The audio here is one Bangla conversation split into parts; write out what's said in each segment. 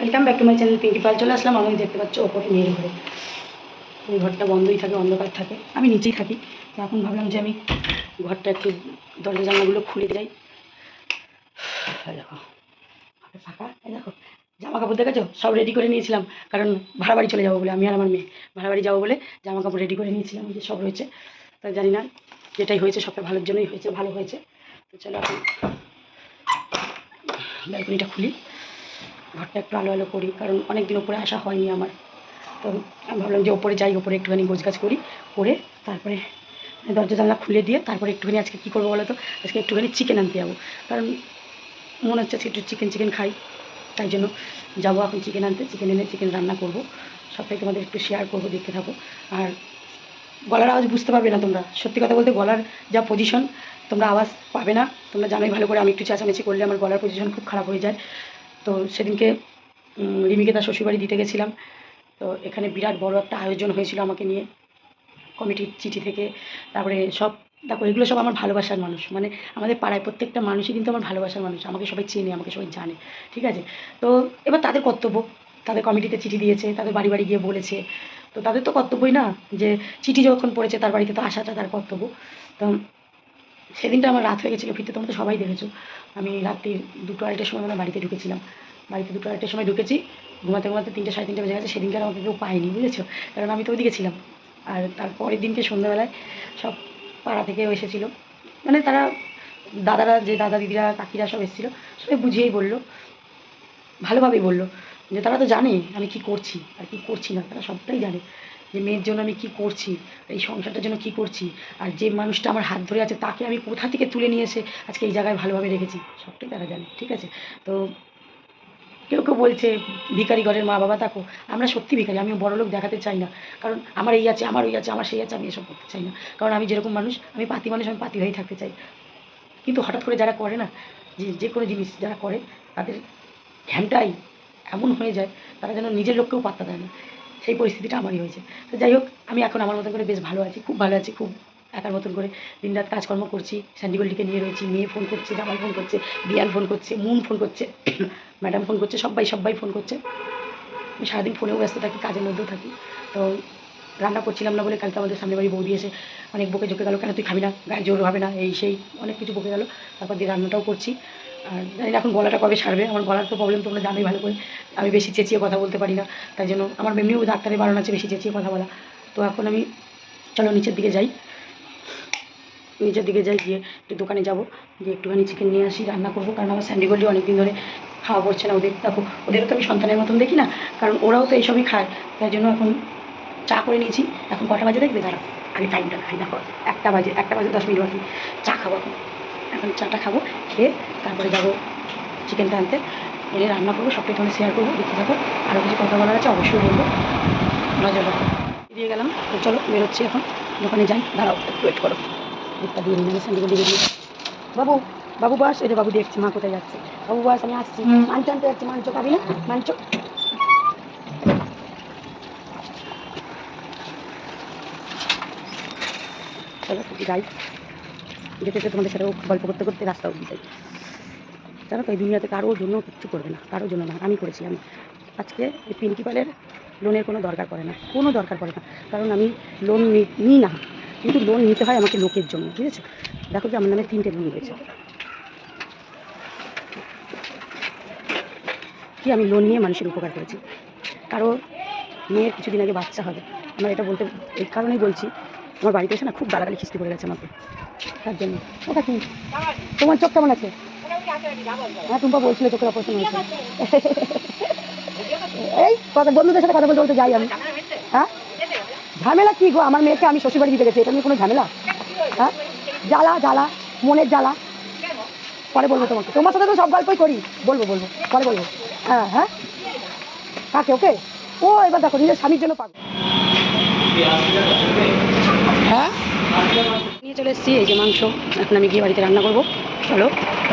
Welcome back to my channel Pinki Pal চলে আসলাম, আমি দেখতে পাচ্ছ ওপরে মেয়ের ঘরে। ওই ঘরটা বন্ধই থাকে, অন্ধকার থাকে। আমি নিচেই থাকি। এখন ভাবলাম যে আমি ঘরটা একটু দরজা জানলাগুলো খুলে যাই দেখো ফাঁকা। দেখো জামা কাপড় দেখেছ? সব রেডি করে নিয়েছিলাম। কারণ ভাড়া বাড়ি চলে যাব বলে, আমি আর আমার মেয়ে। ভাড়া বাড়ি যাব বলে জামা কাপড় রেডি করে নিয়েছিলাম যে সব রয়েছে। তা জানি না, যেটাই হয়েছে, সবটা ভালোর জন্যই হয়েছে, ভালো হয়েছে। তো চলো এখন ব্যালকনিটা খুলি। ঘরটা একটু আলো আলো করি, কারণ অনেক দিন ওপরে আসা হয়নি আমার। তো আমি ভাবলাম যে ওপরে যাই, ওপরে একটুখানি গোছগাছ করি, করে তারপরে দরজা জানলা খুলে দিয়ে তারপরে একটুখানি আজকে কী করব বলো তো? আজকে একটুখানি চিকেন আনতে যাব। কারণ মনে হচ্ছে একটু চিকেন চিকেন খাই, তাই জন্য যাব এখন চিকেন আনতে চিকেন এনে চিকেন রান্না করব। সবটাই তোমাদের একটু শেয়ার করব, দেখতে থাকো। আর গলার আওয়াজ বুঝতে পারবে না তোমরা। সত্যি কথা বলতে গলার যা পজিশন তোমরা আওয়াজ পাবে না। তোমরা জানোই ভালো করে আমি একটু চেঁচামেচি করলে আমার গলার পজিশন খুব খারাপ হয়ে যায়। তো সেদিনকে রিমিকে তার শ্বশুরবাড়ি দিতে গেছিলাম। তো এখানে বিরাট বড় একটা আয়োজন হয়েছিল আমাকে নিয়ে। কমিটির চিঠি থেকে, তারপরে সব, দেখো, এগুলো সব আমার ভালোবাসার মানুষ। মানে আমাদের পাড়ায় প্রত্যেকটা মানুষই কিন্তু আমার ভালোবাসার মানুষ। আমাকে সবাই চেনে, আমাকে সবাই জানে। ঠিক আছে? তো এবার তাদের কর্তব্য। তাদের কমিটিতে চিঠি দিয়েছে, তাদের বাড়ি বাড়ি গিয়ে বলেছে। তো তাদের তো কর্তব্যই না যে, চিঠি যখন পড়েছে তার বাড়িতে তো আসাটা তার কর্তব্য। তো সেদিনটা আমার রাত হয়ে গেছিল, ফিরতে তোমরা তো সবাই দেখেছ। আমি রাত্রি দুটো আড়াইটার সময় মানে বাড়িতে ঢুকেছিলাম। বাড়িতে দুটো আড়াইটার সময় ঢুকেছি, ঘুমাতে ঘুমাতে তিনটে সাড়ে তিনটে বেজে গেছে, সেদিনকে আর আমাকে কেউ পায়নি, বুঝেছ? কারণ আমি তো ওইদিকে ছিলাম। আর তার পরের দিনকে সন্ধ্যাবেলায় সব পাড়া থেকে এসেছিল। মানে তারা, দাদারা যে দাদা, দিদিরা, কাকিরা সব এসেছিল, সবাই বুঝিয়েই বলল, ভালোভাবেই বলল। যে তারা তো জানে আমি কি করছি, আর কি করছি না, তারা সবটাই জানে। যে মেয়ের জন্য আমি কি করছি? এই সংসারটার জন্য কি করছি? আর যে মানুষটা আমার হাত ধরে আছে, তাকে আমি কোথা থেকে তুলে নিয়ে এসে আজকে এই জায়গায় ভালোভাবে রেখেছি? সবটাই তারা জানে, ঠিক আছে? তো কেউ কেউ বলছে ভিকারি ঘরের মা বাবা থাকো, আমরা সত্যি ভিখারি আমি বড় লোক দেখাতে চাই না। কারণ আমার এই আছে, আমার ওই আছে, আমার সেই আছে, আমি এসব করতে চাই না। কারণ আমি যেরকম মানুষ, আমি পাতি মানুষ, আমি পাতি হয়েই থাকতে চাই। কিন্তু হঠাৎ করে যারা করে না, যে যে কোনো জিনিস যারা করে, তাদের ঘ্যানটাই এমন হয়ে যায়, তারা যেন নিজের লোককেও পাত্তা দেয় না। সেই পরিস্থিতিটা আমারই হয়েছে। তো যাই হোক, আমি এখন আমার মতন করে বেশ ভালো আছি, খুব ভালো আছি, খুব একার মতন করে দিনরাত কাজকর্ম করছি স্যান্ডিগোল্ডিকে নিয়ে রয়েছি, মেয়ে ফোন করছে, জামাই ফোন করছে, বিয়াল ফোন করছে, মুন ফোন করছে, ম্যাডাম ফোন করছে, সবাই সবাই ফোন করছে। আমি সারাদিন ফোনেও ব্যস্ত থাকি, কাজের মধ্যেও থাকি। তো রান্না করছিলাম না বলে কালকে আমাদের সামনে বাড়ি বৌদি এসে অনেক বকে ঝোঁকে গেলো, কেন তুই খাবি না? গায়ে জোর হবে না। এই সেই অনেক কিছু বকে গেলো। তারপর দিয়ে রান্নাটাও করছি। আর জানি না এখন গলাটা কবে সারবে, আমার গলার তো প্রবলেম তোমরা জানোই ভালো করে। আমি বেশি চেঁচিয়ে কথা বলতে পারি না, তাই জন্য আমার এমনিও ডাক্তারের বারণ আছে, বেশি চেঁচিয়ে কথা বলা। তো এখন আমি, চলো নিচের দিকে যাই। নিচের দিকে যাই, গিয়ে একটু দোকানে যাব। গিয়ে একটুখানি চিকেন নিয়ে আসি, রান্না করব। কারণ আমার স্যান্ডিগোল্ডি অনেক দিন ধরে খাওয়া পড়ছে না ওদের। দেখো, ওদেরও তো আমি সন্তানের মতন দেখি না, কারণ ওরাও তো এইসবই খায়। তাই জন্য এখন চা করে নিয়েছি। এখন কটা বাজে দেখবে? দাঁড়া আগে টাইমটা খাই, দেখো। একটা বাজে একটা বাজে দশ মিনিট বাকি। চা খাব এখন। এখন চাটা খাব। খেয়ে তারপরে যাব চিকেনটা আনতে। এনে রান্না করব সবটাই তোমাদের শেয়ার করব দেখতে থাকো। আরও কিছু কথা বলার আছে অবশ্যই বলব। নজর রাখো। দিয়ে গেলাম তো চলো বেরোচ্ছি এখন। দোকানে যাই দাঁড়াও একটু ওয়েট করো। দুধটা দিয়ে নিয়ে স্যান্ডিগুলো দিয়ে দিই বাবু বাবু বাস এই যে বাবু দেখছি মা কোথায় যাচ্ছে? বাবু বাস আমি আসছি। মাংস আনতে যাচ্ছি মাংস খাবি না? মাংস চলো যাই। যেতে যেতে তোমাদের সাথে গল্প করতে করতে রাস্তা অব্দি যাই। জানো তো, এই দুনিয়াতে কারোর জন্য কিচ্ছু করবে না, কারোর জন্য না, আমি করেছি আমি। আজকে এই প্রিন্সিপালের লোনের কোনো দরকার পড়ে না, কোনো দরকার পড়ে না, কারণ আমি লোন নিই না কিন্তু লোন নিতে হয় আমাকে লোকের জন্য, বুঝেছ? দেখো যে আমার নামে তিনটে লোন রয়েছে। কি আমি লোন নিয়ে মানুষের উপকার করেছি? কারও মেয়ের কিছুদিন আগে বাচ্চা হবে, আমার এটা বলতে এই কারণেই বলছি আমার বাড়িতে এসে না খুব গালাগালি খিস্তি করে গেছে আমাকে। তার জন্য। ওটা কি তোমার চোখ কেমন আছে? হ্যাঁ টুম্পা বলছিল চোখের অপারেশন হয়েছে। এই কথা বন্ধুদের সাথে কথা বলতে বলতে যাই আমি। হ্যাঁ? ঝামেলা কি গো? আমার মেয়েকে আমি শ্বশুরবাড়ি দিতে গেছি এটা নিয়ে কোনো ঝামেলা? হ্যাঁ? জ্বালা জ্বালা মনের জ্বালা। পরে বলব তোমাকে। তোমার সাথে তো সব গল্পই করি। বলব বলব। পরে বলব। হ্যাঁ হ্যাঁ? কাকে ওকে? ও এবার দেখো নিজের স্বামীর জন্য পাবে হ্যাঁ? নিয়ে চলে এসেছি, এই যে মাংস। এখন আমি গিয়ে বাড়িতে রান্না করব। চলো,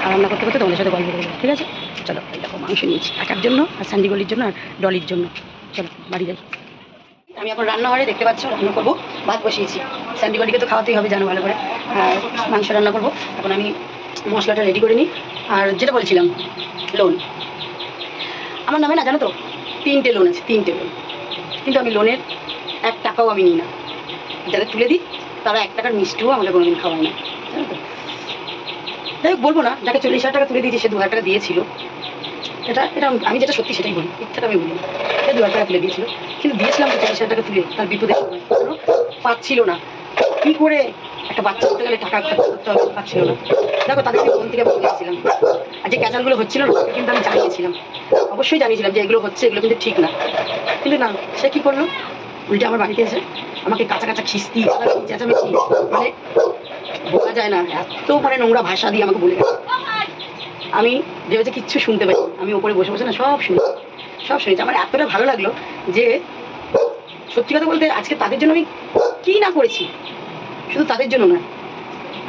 আর রান্না করতে করতে তোমাদের সাথে গল্প করব। ঠিক আছে? চলো, এই দেখো মাংস নিয়েছি। একার জন্য আর স্যান্ডিগলির জন্য আর ডলির জন্য। চলো, বাড়ি যাই। আমি এখন রান্নাঘরে দেখতে পাচ্ছ, রান্না করব। ভাত বসিয়েছি। স্যান্ডিগলিকে তো খাওয়াতেই হবে, জানো, ভালো করে। আর মাংস রান্না করব। এখন আমি মশলাটা রেডি করে নিই। আর যেটা বলছিলাম লোন আমার নামে না, জানো তো? তিনটে লোন আছে, তিনটে লোন কিন্তু আমি লোনের এক টাকাও আমি নিই না। যাদের তুলে দিই, তারা এক টাকার মিষ্টিও আমাদের কোনোদিন খাওয়ায় না। তো যাই হোক, বলব না, যাকে চল্লিশ হাজার টাকা তুলে দিয়েছে, সে দু হাজার টাকা দিয়েছিল। এটা এটা আমি- যেটা সত্যি সেটাই বলি, মিথ্যাটা আমি বলি। সে দু হাজার টাকা তুলে দিয়েছিল। কিন্তু দিয়েছিলাম তো চল্লিশ হাজার টাকা তুলে, তার বিপদে পাচ্ছিল না। কী করে একটা বাচ্চা করতে গেলে টাকা খরচ করতে হবে? পাচ্ছিল না। দেখো, তাদের আমি ফোন থেকে বলে দিয়েছিলাম আর যে ক্যাচালগুলো হচ্ছিল না কিন্তু আমি জানিয়েছিলাম। অবশ্যই জানিয়েছিলাম যে এগুলো হচ্ছে, এগুলো কিন্তু ঠিক না। কিন্তু না, সে কী করল? উল্টে আমার বাড়িতে এসে আমাকে কাঁচা কাঁচা খিস্তি চেঁচামেচি মানে বলা যায় না, এত মানে নোংরা ভাষা দিয়ে আমাকে বলে গেছে। আমি ভেবেছে কিচ্ছু শুনতে পাই আমি ওপরে বসে বসে না সব শুনি, সব শুনেছি। আমার এতটা ভালো লাগল যে সত্যি কথা বলতে আজকে তাদের জন্য আমি কী না করেছি, শুধু তাদের জন্য না,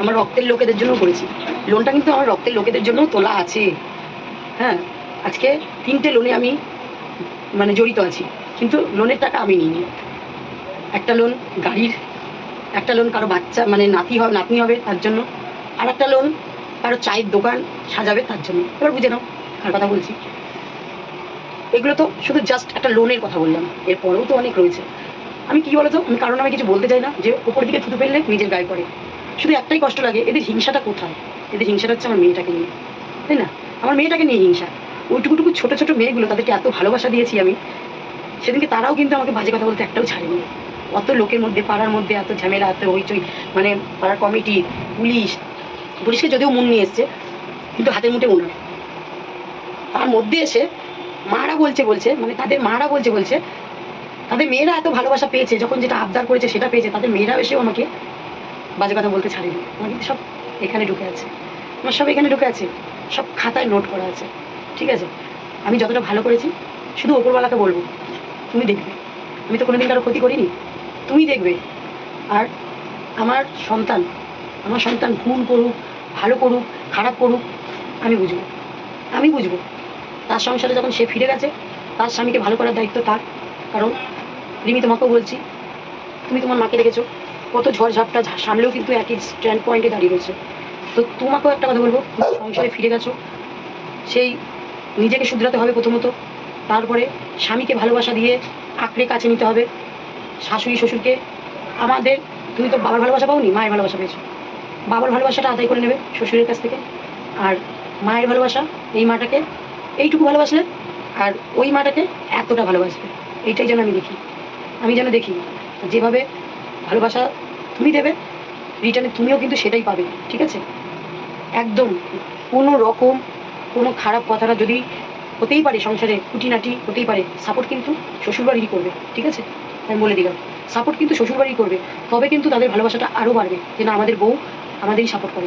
আমার রক্তের লোকেদের জন্য করেছি। লোনটা কিন্তু আমার রক্তের লোকেদের জন্য তোলা আছে। হ্যাঁ আজকে তিনটে লোনে আমি মানে জড়িত আছি, কিন্তু লোনের টাকা আমি নিইনি। একটা লোন গাড়ির, একটা লোন কারও বাচ্চা মানে নাতি হবে নাতনি হবে তার জন্য আর একটা লোন কারও চায়ের দোকান সাজাবে তার জন্য। এবার বুঝে নাও কার কথা বলছি। এগুলো তো শুধু জাস্ট একটা লোনের কথা বললাম, এরপরেও তো অনেক রয়েছে। আমি কি বলতো, আমি কারণ আমি কিছু বলতে চাই না, যে ওপর দিকে থুতু ফেললে নিজের গায়ে পড়ে। শুধু একটাই কষ্ট লাগে, এদের হিংসাটা কোথায়? এদের হিংসাটা হচ্ছে আমার মেয়েটাকে নিয়ে, তাই না? আমার মেয়েটাকে নিয়ে হিংসা। ওইটুকুটুকু ছোটো ছোটো মেয়েগুলো তাদেরকে এত ভালোবাসা দিয়েছি আমি, সেদিনকে তারাও কিন্তু আমাকে বাজে কথা বলতে একটাও ছাড়েনি। অত লোকের মধ্যে, পাড়ার মধ্যে এত ঝামেলা, এত হইচই মানে পাড়ার কমিটি, পুলিশ, পুলিশকে যদিও মন নিয়ে এসছে, কিন্তু হাতের মুঠে মনে তার মধ্যে এসে মারা বলছে বলছে মানে তাদের মারা বলছে বলছে, তাদের মেয়েরা এত ভালোবাসা পেয়েছে, যখন যেটা আবদার করেছে সেটা পেয়েছে, তাদের মেয়েরা এসেও আমাকে বাজে কথা বলতে ছাড়েনি। আমার কিন্তু সব এখানে ঢুকে আছে। আমার সব এখানে ঢুকে আছে। সব খাতায় নোট করা আছে। ঠিক আছে? আমি যতটা ভালো করেছি, শুধু ওপরওয়ালাকে বলব, তুমি দেখবে। আমি তো কোনোদিন কারও ক্ষতি করিনি। তুমি দেখবে। আর আমার সন্তান আমার সন্তান ভুল করুক, ভালো করুক, খারাপ করুক, আমি বুঝব। আমি বুঝব। তার সংসারে যখন সে ফিরে গেছে, তার স্বামীকে ভালো করার দায়িত্ব তার। কারণ রিমি, তোমাকেও বলছি, তুমি তোমার মাকে দেখেছ, কত ঝড় ঝাপটা সামলেও কিন্তু একই স্ট্যান্ড পয়েন্টে দাঁড়িয়ে রয়েছে। তো তোমাকেও একটা কথা বলব, তুমি সংসারে ফিরে গেছো, সেই নিজেকে শুধরাতে হবে প্রথমত, তারপরে স্বামীকে ভালোবাসা দিয়ে আঁকড়ে কাছে নিতে হবে শাশুড়ি, শ্বশুরকে আমাদের, তুমি তো বাবার ভালোবাসা পাওনি, মায়ের ভালোবাসা পেয়েছ। বাবার ভালোবাসাটা আদায় করে নেবে শ্বশুরের কাছ থেকে। আর মায়ের ভালোবাসা এই মাটাকে এইটুকু ভালোবাসলে, আর ওই মাটাকে এতটা ভালোবাসবে। এইটাই যেন আমি দেখি। আমি যেন দেখি, যেভাবে ভালোবাসা তুমি দেবে রিটার্নে তুমিও কিন্তু সেটাই পাবে, ঠিক আছে? একদম কোনো রকম কোনো খারাপ কথাটা যদি হতেই পারে সংসারে, খুঁটিনাটি হতেই পারে সাপোর্ট কিন্তু শ্বশুরবাড়িরই করবে, ঠিক আছে? আমি বলে দিলাম। সাপোর্ট কিন্তু শ্বশুরবাড়ি করবে। তবে কিন্তু তাদের ভালোবাসাটা আরও বাড়বে যে, না, আমাদের বউ আমাদেরই সাপোর্ট করে।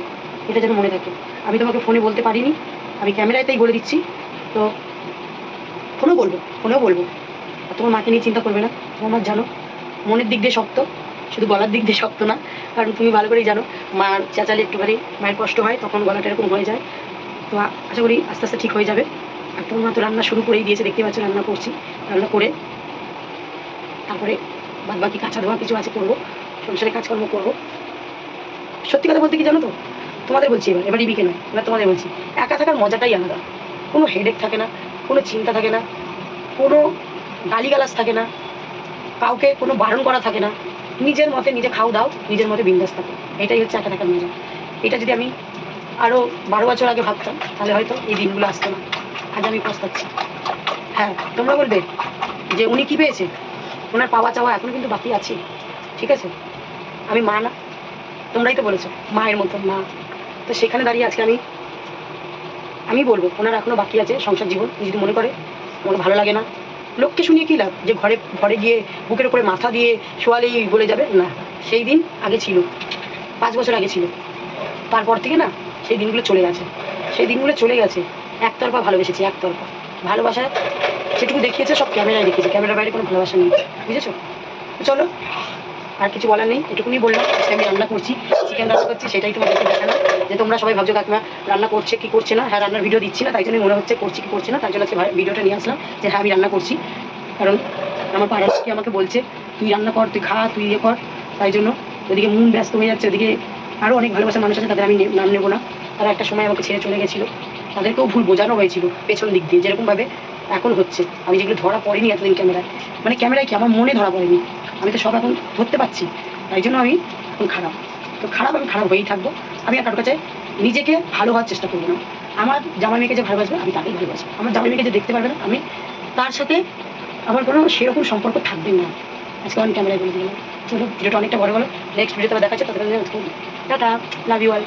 এটা যেন মনে থাকে। আমি তোমাকে ফোনে বলতে পারিনি। আমি ক্যামেরাতেই বলে দিচ্ছি। তো ফোনেও বলব ফোনেও বলব। আর তোমার মাকে নিয়ে চিন্তা করবে না। তোমার মা জানো, মনের দিক দিয়ে শক্ত। শুধু গলার দিক দিয়ে শক্ত না। কারণ তুমি ভালো করেই জানো মার চেঁচালে একটুখানি মায়ের কষ্ট হয়, তখন গলাটা এরকম হয়ে যায়। তো আশা করি আস্তে আস্তে ঠিক হয়ে যাবে। আর তোমার মা তো রান্না শুরু করেই দিয়েছে। দেখতে পাচ্ছ, রান্না করছি। রান্না করে তারপরে বাদ বাকি কাঁচা ধোয়া কিছু আছে করব, সংসারে কাজকর্ম করব। সত্যি কথা বলতে কি জানো তো? তোমাদের বলছি এবার এবার রিবিকে নয়, এবার তোমাদের বলছি। একা থাকার মজাটাই আলাদা। কোনো হেডেক থাকে না, কোনো চিন্তা থাকে না, কোনো গালিগালাজ থাকে না, কাউকে কোনো বারণ করা থাকে না। নিজের মতে নিজে খাও দাও, নিজের মতে বিন্দাস থাকে। এটাই হচ্ছে একা থাকার মজা। এটা যদি আমি আরও বারো বছর আগে ভাবতাম, তাহলে হয়তো এই দিনগুলো আসতো না। আজ আমি পস্তাচ্ছি হ্যাঁ তোমরা বলবে যে উনি কি পেয়েছে? ওনার পাওয়া চাওয়া এখনও কিন্তু বাকি আছে। ঠিক আছে? আমি মা না, তোমরাই তো বলেছ, মায়ের মতো মা। তো সেখানে দাঁড়িয়ে আজকে আমি আমি বলব, ওনার এখনও বাকি আছে সংসার জীবন যদি মনে করে আমাকে ভালো লাগে না। লোককে শুনিয়ে কী লাভ? যে ঘরে ঘরে গিয়ে বুকের উপরে মাথা দিয়ে শোয়ালেই বলে যাবে? না, সেই দিন আগে ছিল, পাঁচ বছর আগে ছিল। তারপর থেকে না, সেই দিনগুলো চলে গেছে। সেই দিনগুলো চলে গেছে, একতরফা ভালোবেসেছি, একতরফা। ভালোবাসা? সেটুকু দেখিয়েছে, সব ক্যামেরায় দেখিয়েছে। ক্যামেরার বাইরে কোনো ভালোবাসা নেই। বুঝেছ? চলো, আর কিছু বলার নেই। এটুকুনি বললাম, আজকে আমি রান্না করছি। চিকেন রান্না করছি, সেটাই তোমাদেরকে দেখানো যে তোমরা সবাই ভাবছ, কাকিমা রান্না করছে কি করছে না? হ্যাঁ রান্নার ভিডিও দিচ্ছি না, তাই জন্য মনে হচ্ছে করছি কি করছে না তাই জন্য আজকে ভিডিওটা নিয়ে আসলাম যে হ্যাঁ আমি রান্না করছি। কারণ আমার পাড়ার লোকে আমাকে বলছে, তুই রান্না কর, তুই খা, তুই ইয়ে কর। তাই জন্য ওদিকে মন ব্যস্ত হয়ে যাচ্ছে ওদিকে আরও অনেক ভালোবাসার মানুষ আছে, তাদের আমি নাম নেব না। তারা একটা সময় আমাকে ছেড়ে চলে গেছিল। তাদেরকেও ভুল বোঝানো হয়েছিল পেছন দিক দিয়ে যেরকমভাবে এখন হচ্ছে। আমি যেগুলো ধরা পড়েনি এতদিন ক্যামেরায়। মানে ক্যামেরায় কি আমার মনে ধরা পড়েনি? আমি তো সব এখন ধরতে পারছি। তাই জন্য আমি এখন খারাপ। তো খারাপ আমি খারাপ হয়েই থাকব। আমি আর কারোর কাছে নিজেকে ভালো হওয়ার চেষ্টা করব না। আমার জামাই মেয়েকে যে ভালোবাসবে, আমি তাকেই ভালোবাসবো আমার জামাই মেয়েকে যে দেখতে পারবে না, আমি তার সাথে আমার কোনো সেরকম সম্পর্ক থাকবে না। আজকে আমি ক্যামেরায় বলে দিলাম। চলো, ভিডিওটা অনেকটা বড় হলো। নেক্সট ভিডিওতে দেখা যাচ্ছে ততক্ষণ টাটা লাভ ইউ অল